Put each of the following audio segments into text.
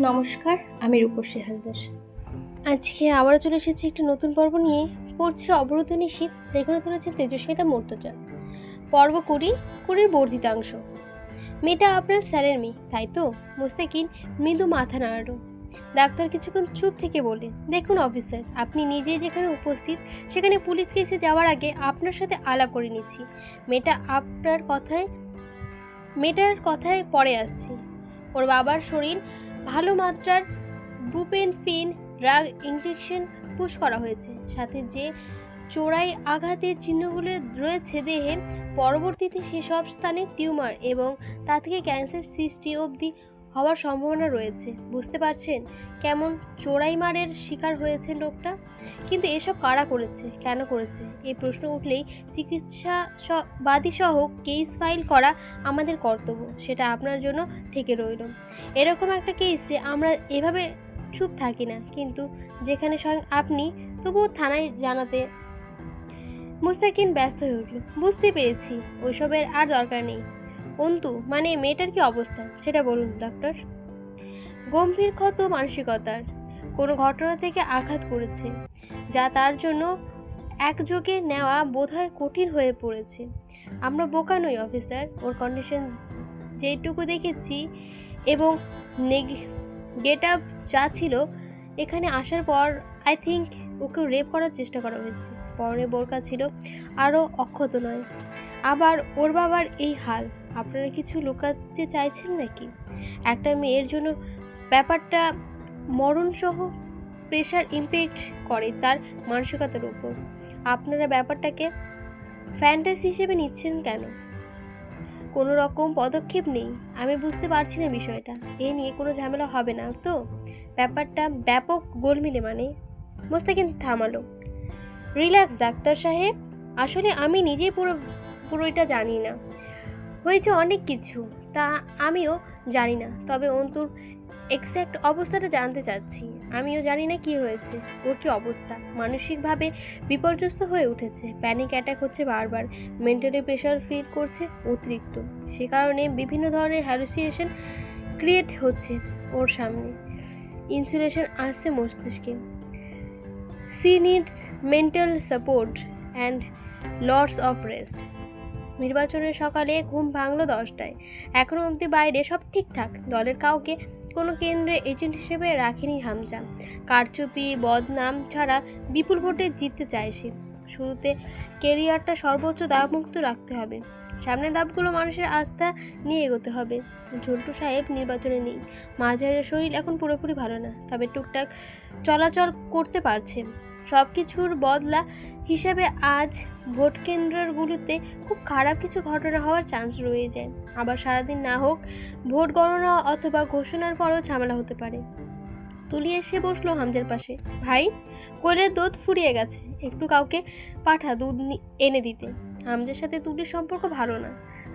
নমস্কার, আমি রূপসী হালদার। আজকে আবারও চলে এসেছি একটি নতুন পর্ব নিয়ে। পড়ছে অবরোধ নিশীত লেখনে তুলেছে তেজস্মিতা মর্তজা। পর্ব কুড়ি, কুড়ির বর্ধিতাংশ। মেয়েটা আপনার স্যারের মেয়ে, তাই তো? মুস্তাকিন মৃদু মাথা নাড়ালো। ডাক্তার কিছুক্ষণ চুপ থেকে বলে দেখুন অফিসার, আপনি নিজেই যেখানে উপস্থিত, সেখানে পুলিশ কেসে যাওয়ার আগে আপনার সাথে আলাপ করে নিচ্ছি। মেয়েটা আপনার কথায়, মেয়েটার কথায় পরে আসছি। ওর বাবার শরীর ভালো মাত্রার ব্রুপেনফিন ড্রাগ ইঞ্জেকশন পুশ করা হয়েছে। সাথে যে চোরাই আঘাতের চিহ্নগুলো রয়েছে দেহে, পরবর্তীতে সেসব স্থানে টিউমার এবং তা থেকে ক্যান্সার সৃষ্টি অবধি হওয়ার সম্ভাবনা রয়েছে। বুঝতে পারছেন কেমন চোরাই মারের শিকার হয়েছে লোকটা? কিন্তু এসব কারা করেছে? কেন করেছে? এই প্রশ্ন উঠলেই চিকিৎসা বাদীসহ কেস ফাইল করা আমাদের কর্তব্য। সেটা আপনার জন্য থেকে রইল। এরকম একটা কেসে আমরা এভাবে চুপ থাকি না। কিন্তু যেখানে স্বয়ং আপনি, তবুও থানায় জানাতে মুস্তাকিন ব্যস্ত হয়ে উঠল। বুঝতে পেরেছি, ওইসবের আর দরকার নেই। অন্তু মানে মেয়েটার কি অবস্থা? সেটা বলুন ডক্টর গম্ভীর ক্ষত মানসিকতার। কোনো ঘটনা থেকে আঘাত করেছে, যা তার জন্য একযোগে নেওয়া বোধহয় কঠিন হয়ে পড়েছে। আমরা বোকা নই, অফিসার। ওর কন্ডিশন যেটুকু দেখেছি এবং গেট আপ যা ছিল, এখানে আসার পর আই থিঙ্ক ওকে রেপ করার চেষ্টা করা হয়েছে। পরনে বোরকা ছিল আরও অক্ষত নয়। আবার ওর বাবার এই হাল। আপনারা কিছু লুকাতে চাইছেন নাকি? একটা মেয়ের জন্য ব্যাপারটা মরণসহ প্রেশার ইম্প্যাক্ট করে তার মানসিকতার উপর। আপনারা ব্যাপারটাকে ফ্যান্টাসি হিসেবে নিচ্ছেন কেন? কোনো রকম পদক্ষেপ নেই। আমি বুঝতে পারছি না বিষয়টা। এ নিয়ে কোনো ঝামেলা হবে না তো? ব্যাপারটা ব্যাপক গোলমিলে মানে। মোস্তাকিন, থামালো। রিল্যাক্স, ডাক্তার সাহেব। আসলে আমি নিজেই পুরো পুরোটা জানি না। হয়েছে অনেক কিছু, তা আমিও জানি না। তবে অন্তুর এক্স্যাক্ট অবস্থাটা জানতে চাচ্ছি। আমিও জানি না কি হয়েছে, ওর কি অবস্থা? মানসিকভাবে বিপর্যস্ত হয়ে উঠেছে। প্যানিক অ্যাটাক হচ্ছে বারবার। মেন্টালি প্রেশার ফিল করছে অতিরিক্ত। সে কারণে বিভিন্ন ধরনের হ্যালুসিয়েশন ক্রিয়েট হচ্ছে ওর সামনে। ইনসুলেশন আসছে মস্তিষ্কে। She needs mental support and lots of rest নির্বাচনের সকালে ঘুম ভাঙলো দশটায়। এখনও অবধি বাইরে সব ঠিকঠাক। দলের কাউকে কোনো কেন্দ্রে এজেন্ট হিসেবে রাখেনি হামজা। কারচুপি, বদনাম ছাড়া বিপুল ভোটে জিততে চায় সে। শুরুতে কেরিয়ারটা সর্বোচ্চ দাবমুক্ত রাখতে হবে। সামনের ধাপগুলো মানুষের আস্থা নিয়ে এগোতে হবে। ঝন্টু সাহেব নির্বাচনে নেই। মাঝারের শরীর এখন পুরোপুরি ভালো না। তবে টুকটাক চলাচল করতে পারছে। সব কিছুর বদলা হিসাবে আজ ভোট কেন্দ্রগুলোতে খুব খারাপ কিছু ঘটনা হওয়ার চান্স রয়ে যায়। আবার সারাদিন না হোক ভোট গণনা অথবা ঘোষণার পরও ঝামেলা হতে পারে। তুলি এসে বসল হামজার পাশে, ভাই, কোলের দুধ ফুরিয়ে গেছে, একটু কাউকে পাঠা দুধ এনে দিতে। হামজার সাথে তুলির সম্পর্ক ভালো না,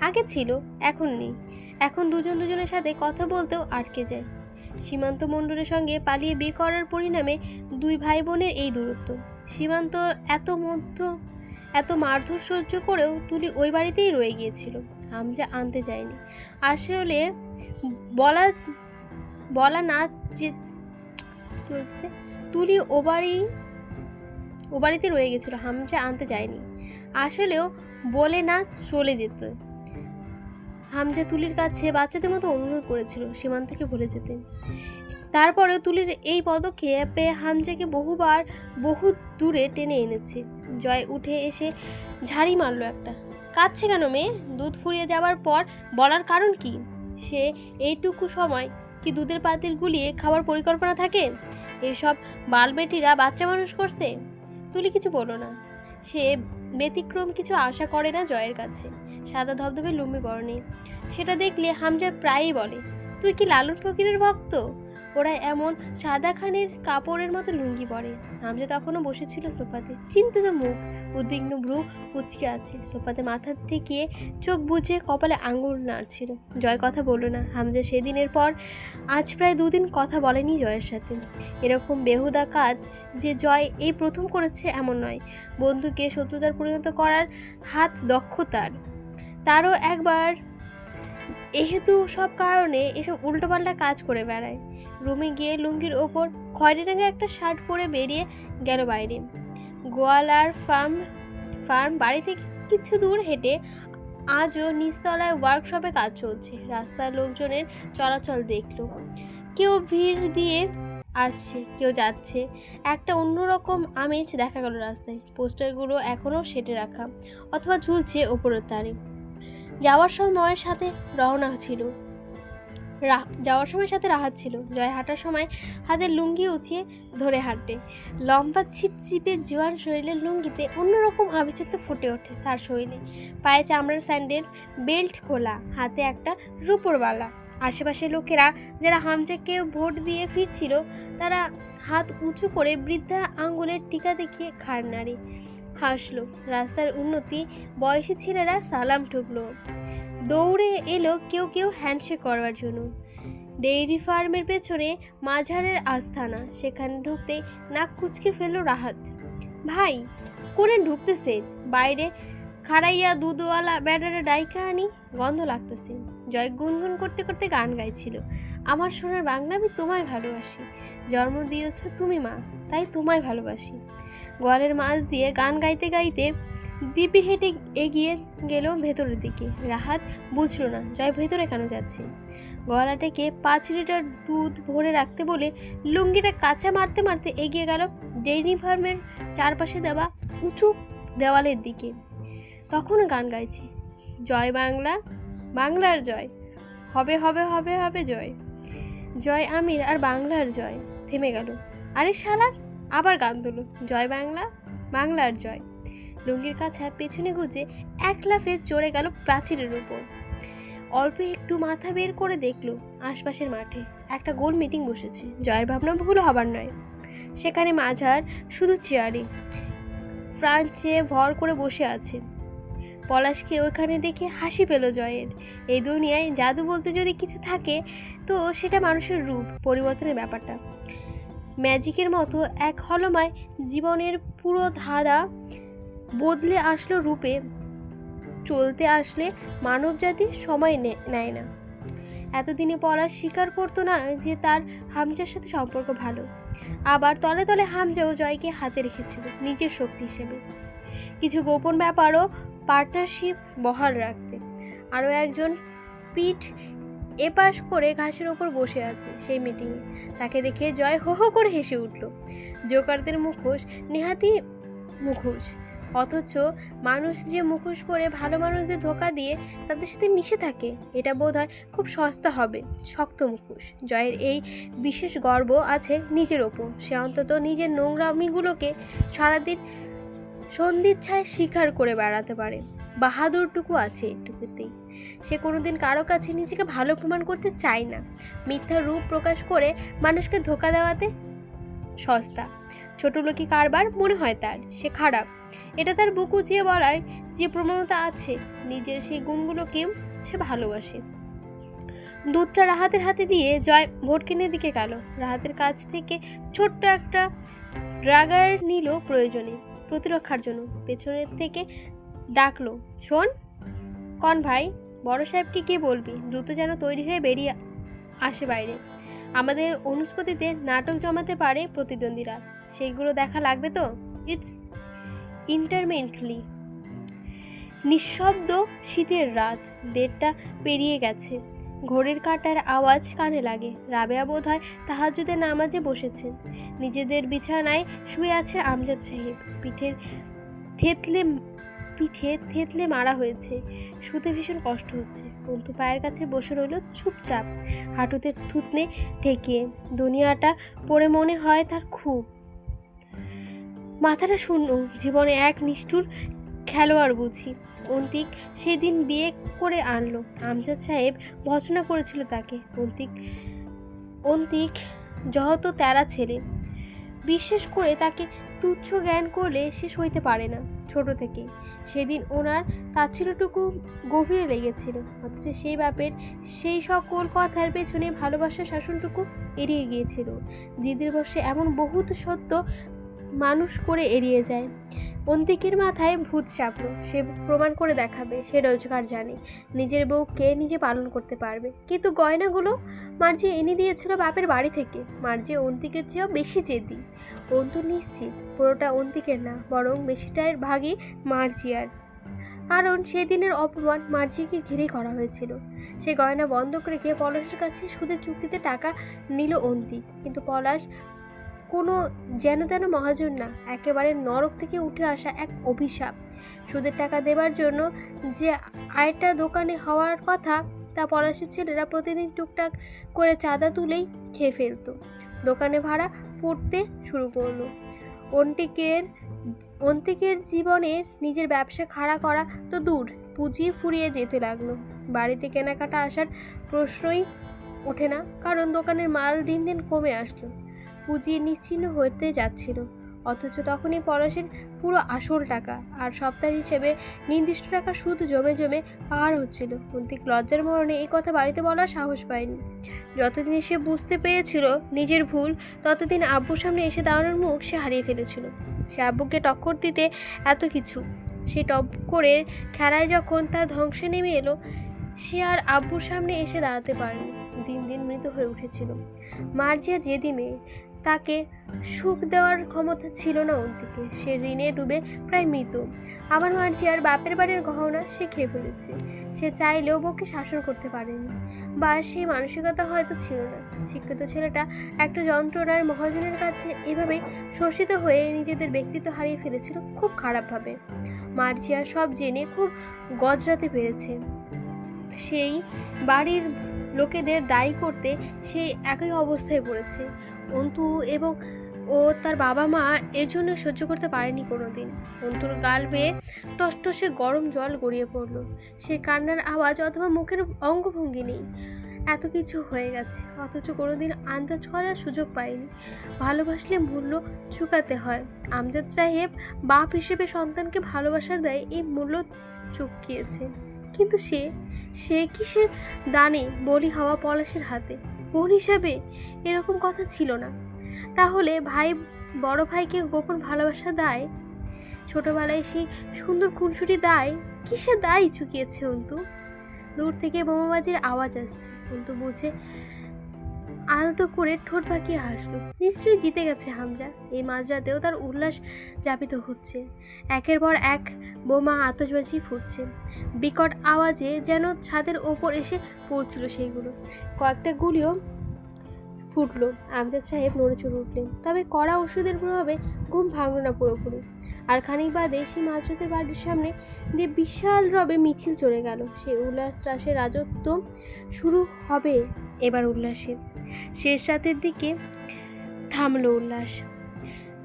আগে ছিল, এখন নেই। এখন দুজন দুজনের সাথে কথা বলতেও আটকে যায়। সীমান্ত মণ্ডলের সঙ্গে পালিয়ে বিয়ে করার পরিণামে দুই ভাই বোনের এই দূরত্ব। সীমান্ত এত মধ্য, এত মারধর সহ্য করেও তুলি ওই বাড়িতেই রয়ে গিয়েছিল। হামজা আনতে যায়নি। আসলে বলা বলা না যে, কি তুলি ও বাড়ি, ও বাড়িতে রয়ে গেছিল হামজা আনতে যায়নি। আসলেও বলে না চলে যেত। হামজা তুলির কাছে বাচ্চাদের মতো অনুরোধ করেছিল সীমান্তকে ভুলে যেতে। তারপরে তুলির এই পদক্ষেপে হামজাকে বহুবার বহু দূরে টেনে এনেছে। জয় উঠে এসে ঝাড়ি মারলো একটা। কাঁদছে কেন মেয়ে? দুধ ফুরিয়ে যাওয়ার পর বলার কারণ কি? সে এইটুকু সময় কি দুধের পাতিল গুলিয়ে খাওয়ার পরিকল্পনা থাকে? এসব বালবেটিরা বাচ্চা মানুষ করছে? তুলি কিছু বলো না। সে ব্যতিক্রম কিছু আশা করে না জয়ের কাছে। সাদা ধবধবে লুম্বি বরণে সেটা দেখলে হামজা প্রায়ই বলে, তুই কি লালন ফকিরের ভক্ত? ওরা এমন সাদা খানের কাপড়ের মতো লুঙ্গি পরে। হামজা তখনও বসেছিল সোফাতে। চিন্তিত মুখ, উদ্বিগ্ন ভ্রু কুচকে আছে। সোফাতে মাথা ঠেকিয়ে চোখ বুঝে কপালে আঙুল নাড়ছিল। জয় কথা বলল না। হামজা সেদিনের পর আজ প্রায় দুদিন কথা বলেনি জয়ের সাথে। এরকম বেহুদা কাজ যে জয় এই প্রথম করেছে এমন নয়। বন্ধুকে শত্রুতার পরিণত করার হাত দক্ষতার তারও একবার। এহেতু সব কারণে এসব উল্টোপাল্টা কাজ করে বেড়ায়। রুমে গিয়ে লুঙ্গির ওপর খয়েরি রঙের একটা শার্ট পরে বেরিয়ে গেল বাইরে। গোয়ালার ফার্ম ফার্ম বাড়ি থেকে কিছু দূর হেঁটে আজও নিচতলায় ওয়ার্কশপে কাজ চলছে। রাস্তার লোকজনের চলাচল দেখল। কেউ ভিড় দিয়ে আসছে, কেউ যাচ্ছে। একটা অন্যরকম আমেজ দেখা গেল রাস্তায়। পোস্টারগুলো এখনও সেটে রাখা, অথবা ঝুলছে ওপরের তারে। যাওয়ার সময় সাথে রওনা ছিল যাওয়ার সময় সাথে রাহাত ছিল। জয় হাঁটার সময় হাতের লুঙ্গি উঁচিয়ে ধরে হাঁটে। লম্বা ছিপছিপে জোয়ান শরীরের লুঙ্গিতে অন্যরকম আবিচত্ব ফুটে ওঠে তার শরীরে। পায়ে চামড়ার স্যান্ডেল, বেল্ট খোলা হাতে একটা রূপোর বালা। আশেপাশের লোকেরা যারা হামজাকে ভোট দিয়ে ফিরছিল, তারা হাত উঁচু করে বৃদ্ধা আঙ্গুলের টিকা দেখিয়ে ঘাড় নাড়ে। হাসলো। রাস্তার উন্নতি, বয়সী ছেলেরা সালাম ঠুকলো। দৌড়ে এলো কেউ কেউ হ্যান্ডশেক করবার জন্য। ডেইরি ফার্মের পেছনে মাঝারের আস্থানা সেখানে ঢুকতে নাক কুচকে ফেলল রাহাত। ভাই করে ঢুকতেছেন বাইরে খাড়াইয়া দুধওয়ালা ব্যাটারে ডাইকা আনি, গন্ধ লাগতেছে। জয় গুনগুন করতে করতে গান গাইছিল। আমার সোনার বাংলা আমি তোমায় ভালোবাসি। জন্ম দিয়েছ তুমি মা, তাই তোমায় ভালোবাসি। গোয়ালের মাছ দিয়ে গান গাইতে গাইতে দিপি হেঁটে এগিয়ে গেল ভেতরের দিকে। রাহাত বুঝলো না, জয় ভেতরে কেন যাচ্ছে? গলাটাকে পাঁচ লিটার দুধ ভরে রাখতে বলে লুঙ্গিটা কাঁচা মারতে মারতে এগিয়ে গেল ডেইরি ফার্মের চারপাশে দেওয়া উঁচু দেওয়ালের দিকে। তখনও গান গাইছে, জয় বাংলা, বাংলার জয়, হবে হবে হবে হবে জয়। জয় আমির আর বাংলার জয়, থেমে গেল। আরে শালার আবার গান তুলো জয় বাংলা, বাংলার জয়। লুঙ্গির কাছা পেছনে গুজে এক লাফে চড়ে গেল প্রাচীরের উপর। অল্প একটু মাথা বের করে দেখল আশপাশের মাঠে একটা গোল মিটিং বসেছে। জয়ের ভাবনা ভুল হবার নয়। সেখানে মাঝার শুধু চেয়ারে। ফ্রান্সে ভর করে বসে আছে। পলাশকে ওখানে দেখে হাসি পেল জয়ের। এই দুনিয়ায় জাদু বলতে যদি কিছু থাকে, তো সেটা মানুষের রূপ, পরিবর্তনের ব্যাপারটা। ম্যাজিকের মতো এক হলমায় জীবনের পুরো ধারা বদলে আসলো রূপে। চলতে আসলে মানবজাতি সময় নে- নেয় না। এতদিনে পলাশ স্বীকার করতো না যে তার হামজার সাথে সম্পর্ক ভালো। আবার তলে তলে হামজাও জয়কে হাতে রেখেছিল নিজের শক্তি হিসেবে। কিছু গোপন ব্যাপারও পার্টনারশিপ বহাল রাখতে। আরও একজন পিঠ এপাশ করে ঘাসের ওপর বসে আছে সেই মিটিংয়ে তাকে দেখে জয় হো হো করে হেসে উঠল। জোকারদের মুখোশ নেহাতি মুখোশ। অথচ মানুষ যে মুখোশ পরে ভালো মানুষদের ধোকা দিয়ে তাদের সাথে মিশে থাকে, এটা বোধ হয় খুব সস্তা হবে, শক্ত মুখোশ। জয়ের এই বিশেষ গর্ব আছে নিজের ওপর। সে অন্তত নিজের নোংরামিগুলোকে সারাদিন সন্ধিচ্ছায় স্বীকার করে বেড়াতে পারে। বাহাদুরটুকু আছে এটুকুতেই। সে কোনোদিন কারও কাছে নিজেকে ভালো প্রমাণ করতে চায় না। মিথ্যা রূপ প্রকাশ করে মানুষকে ধোকা দেওয়াতে সস্তা। ছোট লোকি কারবার মনে হয় তার, সে খারাপ। এটা তার বুক উঁচিয়ে বলায় যে প্রবণতা আছে, নিজের সেই গুণগুলোকেও সে ভালোবাসে। দুধটা রাহাতের হাতে দিয়ে জয় ভোট কেনের দিকে গেল। রাহাতের কাছ থেকে ছোট্ট একটা ড্রাগার নিল প্রয়োজনে, প্রতিরক্ষার জন্য। পেছনের থেকে ডাকলো, শোন, কন ভাই বড় সাহেবকে কে বলবি, দ্রুত যেন তৈরি হয়ে বেরিয়ে আসে বাইরে। আমাদের অনুস্পতিতে নাটক জমাতে পারে প্রতিদ্বন্দ্বীরা। সেইগুলো দেখা লাগবে তো? It's intermittently. নিঃশব্দ শীতের রাত, দেড়টা পেরিয়ে গেছে। ঘড়ির কাঁটার আওয়াজ কানে লাগে। রাবেয়া বোধ হয় তাহাজুদে নামাজে বসেছেন নিজেদের বিছানায় শুয়ে আছে আমজাদ সাহেব। পিঠের থেতলে পিঠে থেতলে মারা হয়েছে। শুতে ভীষণ কষ্ট হচ্ছে। অন্তু পায়ের কাছে বসে রইল চুপচাপ। হাঁটুতে থুতনে ঠেকিয়ে দুনিয়াটা পড়ে মনে হয় তার খুব। মাথাটা শূন্য, জীবনে এক নিষ্ঠুর খেলোয়াড় বুঝি। অন্তিক সেদিন বিয়ে করে আনলো। আমজাদ সাহেব ভর্সনা করেছিল তাকে। অন্তিক অন্তিক যত তেরা ছেলে। বিশেষ করে তাকে তুচ্ছ জ্ঞান করলে সে সইতে পারে না। ছোট থেকে সেদিন ওনার তাচ্ছিলটুকু গভীরে লেগেছিল, অথচ সেই বাপের সেই সকল কথার পেছনে ভালোবাসার শাসনটুকু এড়িয়ে গিয়েছিল। জিদের বসে এমন বহুত সত্য মানুষ করে এড়িয়ে যায়। অন্তিকের মাথায় ভূত চাপলো। সে প্রমাণ করে দেখাবে, সে রোজগার জানে। নিজের বউকে নিজে পালন করতে পারবে। কিন্তু গয়নাগুলো মার্জি এনে দিয়েছিল বাপের বাড়ি থেকে। মার্জি অন্তিকের চেয়েও বেশি জেদি। অন্তু নিশ্চিত, পুরোটা অন্তিকের না, বরং বেশিটার ভাগই মার্জিয়ার কারণ সেদিনের অপমান মার্জিকে ঘিরেই করা হয়েছিল। সে গয়না বন্ধক রেখে পলাশের কাছে সুদের চুক্তিতে টাকা নিল অন্তিক। কিন্তু পলাশ কোনো যেন তেন মহাজন না, একেবারে নরক থেকে উঠে আসা এক অভিশাপ। সুদের টাকা দেবার জন্য যে আয়টা দোকানে হওয়ার কথা, তা পলাশের ছেলেরা প্রতিদিন টুকটাক করে চাঁদা তুলেই খেয়ে ফেলতো। দোকানে ভাড়া পড়তে শুরু করল। অন্তিকের অন্তিকের জীবনের নিজের ব্যবসা খাড়া করা তো দূর পুঁজি ফুরিয়ে যেতে লাগল। বাড়িতে কেনাকাটা আসার প্রশ্নই ওঠে না, কারণ দোকানের মাল দিন দিন কমে আসলো। পুঁজি নিশ্চিহ্ন হতে যাচ্ছিল। অথচ তখনই পলাশের পুরো আসল টাকা আর সপ্তাহ হিসেবে নির্দিষ্ট টাকা সুদ জমে জমে পার হচ্ছিল। অন্তিক লজ্জার মরণে এই কথা বাড়িতে বলার সাহস পায়নি। যতদিন সে বুঝতে পেরেছিল নিজের ভুল, ততদিন আব্বুর সামনে এসে দাঁড়ানোর মুখ সে হারিয়ে ফেলেছিল। সে আব্বুকে টক্কর দিতে এত কিছু, সে টপ করে খেলায় যখন তার ধ্বংসে নেমে এলো, সে আর আব্বুর সামনে এসে দাঁড়াতে পারেনি। দিন দিন মৃত হয়ে উঠেছিল। মার্জিয়া জেদি মেয়ে তাকে সুখ দেওয়ার ক্ষমতা ছিল না অন্তিকে সে ঋণে ডুবে প্রায় মৃত। আবার মার্জিয়ার বাপের বাড়ির গহনা সে খেয়ে ফেলেছে। সে চাইলেও বউকে শাসন করতে পারেনি। বা সেই মানসিকতা হয়তো ছিল না। শিক্ষিত ছেলেটা একটা যন্ত্রণার মহাজনের কাছে এভাবে শোষিত হয়ে নিজেদের ব্যক্তিত্ব হারিয়ে ফেলেছিল খুব খারাপভাবে। মার্জিয়া সব জেনে খুব গজরাতে পেরেছে। সেই বাড়ির লোকেদের দায়ী করতে সে একই অবস্থায় পড়েছে। অন্তু এবং ও তার বাবা মা এর জন্য সহ্য করতে পারেনি কোনো দিন অন্তুর গাল বেয়ে টসটসে গরম জল গড়িয়ে পড়ল। সে কান্নার আওয়াজ অথবা মুখের অঙ্গভঙ্গি নেই। এত কিছু হয়ে গেছে, অথচ কোনোদিন আন্দাজ করার সুযোগ পায়নি ভালোবাসলে মূল্য চুকাতে হয়। আমজাদ সাহেব বাপ হিসেবে সন্তানকে ভালোবাসার দেয় এই মূল্য চুকিয়েছে। কিন্তু সে সে কিসের দানে বলি হওয়া পলাশের হাতে? বোন হিসাবে এরকম কথা ছিল না। তাহলে ভাই, বড় ভাইকে গোপন ভালোবাসা দেয়? ছোটোবেলায় সেই সুন্দর খুনসুটি দায়? কিসে দায়? চুকিয়েছে অন্তু। দূর থেকে বোমাবাজির আওয়াজ আসছে। অন্তু বুঝে আলতো করে ঠোঁট বাঁকিয়ে হাসলো। নিশ্চয়ই জিতে গেছে হামজা। এই মাঝরাতেও তার উল্লাস যাপিত হচ্ছে। একের পর এক বোমা আতসবাজি ফুটছে। বিকট আওয়াজে যেন ছাদের ওপর এসে পড়ছিল সেইগুলো। কয়েকটা গুলিও ফুটলো। আমজাদ সাহেব নড়েচড়ে উঠলেন। তবে কড়া ওষুধের প্রভাবে ঘুম ভাঙল না পুরোপুরি। আর খানিক বাদে সেই মাঝরাতের বাড়ির সামনে দিয়ে বিশাল রবে মিছিল চলে গেল, সেই উল্লাস রাসের রাজত্ব শুরু হবে এবার উল্লাসে শেষ রাতের দিকে থামলো উল্লাস।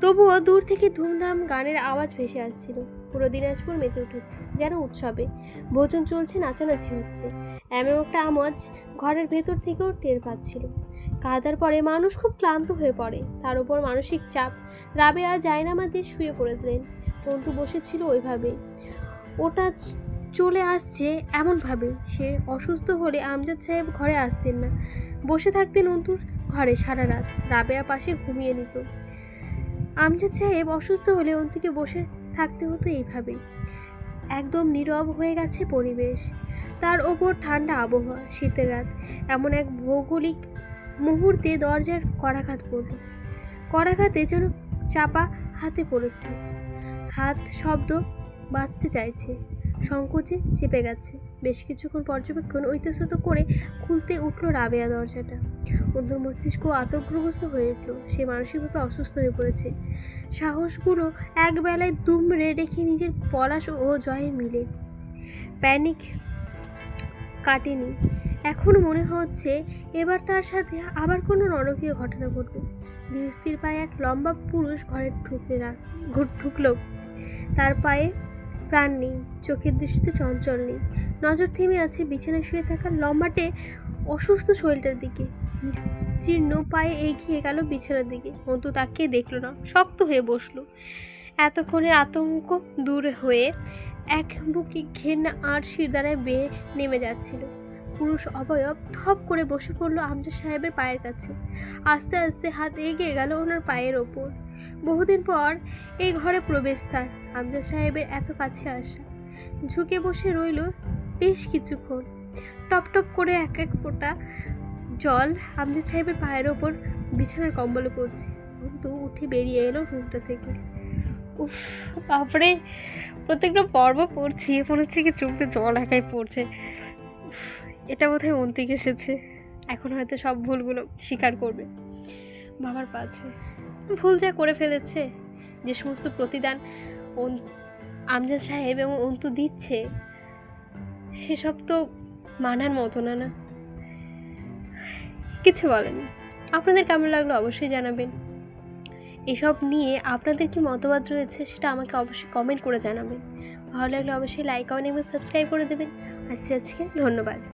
তবুও দূর থেকে ধুমধাম গানের আওয়াজ ভেসে আসছিল। পুরো দিনাজপুর মেতে উঠেছে, যেন উৎসবে। ভোজন চলছে, নাচানাচি হচ্ছে। এমন একটা আওয়াজ ঘরের ভেতর থেকেও টের পাচ্ছিল। কাদার পরে মানুষ খুব ক্লান্ত হয়ে পড়ে। তার উপর মানসিক চাপ। রাবেয়া জায়নামাজে শুয়ে পড়েছিলেন, তন্তু বসেছিল ওইভাবে। ওটা চলে আসছে এমনভাবে। সে অসুস্থ হলে আমজাদ সাহেব ঘরে আসতেন না। বসে থাকতেন অন্তুর ঘরে সারা রাত। রাবেয়া পাশে ঘুমিয়ে নিত। আমজাদ সাহেব অসুস্থ হলে অন্তুকে বসে থাকতে হতো এইভাবেই। একদম নীরব হয়ে গেছে পরিবেশ। তার ওপর ঠান্ডা আবহাওয়া, শীতের রাত, এমন এক ভৌগোলিক মুহূর্তে দরজার করাঘাত পড়ল। করাঘাতে যেন চাপা হাতে পড়েছে। হাত শব্দ বাঁচতে চাইছে। সংকোচে চেপে গেছে। বেশ কিছুক্ষণ পর্যবেক্ষণ ঐতস্তত করে খুলতে উঠল রাবেয়া দরজাটা। অন্তর মস্তিষ্ক আতঙ্কগ্রস্ত হয়ে উঠল। সে মানসিকভাবে অসুস্থ হয়ে পড়েছে। সাহসগুলো একবেলায় দুমড়ে রেখে নিজের পলাশ ও জয়ের মিলে। প্যানিক কাটেনি। এখনও মনে হচ্ছে এবার তার সাথে আবার কোনো রণকীয় ঘটনা ঘটবে। ধীরস্থির পায়ে এক লম্বা পুরুষ ঘরে ঢুকে ঢুকলো। তার পায়ে প্রাণ নেই, চোখের দৃষ্টিতে চঞ্চল নেই। নজর থেমে আছে বিছানায় শুয়ে থাকা লম্বাটে অসুস্থ শরীরটার দিকে। চীর্ণ পায়ে এগিয়ে গেল বিছানার দিকে। অন্তু তাকে দেখল না, শক্ত হয়ে বসল। এতক্ষণে আতঙ্ক দূর হয়ে এক বুকে ঘেন্না আর শিরদাঁড়ায় বেয়ে নেমে যাচ্ছিল। পুরুষ অবয়ব থপ করে বসে পড়ল আমজাদ সাহেবের পায়ের কাছে। আস্তে আস্তে হাত এগিয়ে গেল ওনার পায়ের ওপর। বহুদিন পর এই ঘরে প্রবেশ তার আমজাদ সাহেবের এত কাছে আসা। ঝুঁকে বসে রইল বেশ কিছুক্ষণ। টপ টপ করে এক এক ফোঁটা জল আমজাদ সাহেবের পায়ের ওপর বিছানার কম্বলে পড়ছে। কিন্তু উঠে বেরিয়ে এলো রুমটা থেকে। উফ তারপরে প্রত্যেকটা পর্ব পড়ছি মনে হচ্ছে কি চোখে জল একাই পড়ছে। উফ, এটা বোধহয় অন্তিক এসেছে। এখন হয়তো সব ভুলগুলো স্বীকার করবে। বাবার পাছে ভুল যা করে ফেলেছে, যে সমস্ত প্রতিদান আমজাদ সাহেব এবং অন্তু দিচ্ছে, সেসব তো মানার মতো না না? কিছু বলেন। আপনাদের কেমন লাগল অবশ্যই জানাবেন। এসব নিয়ে আপনাদের কি মতবাদ রয়েছে সেটা আমাকে অবশ্যই কমেন্ট করে জানাবেন। ভালো লাগলে অবশ্যই লাইক কমেন্ট এবং সাবস্ক্রাইব করে দেবেন। আসছি আজকে ধন্যবাদ।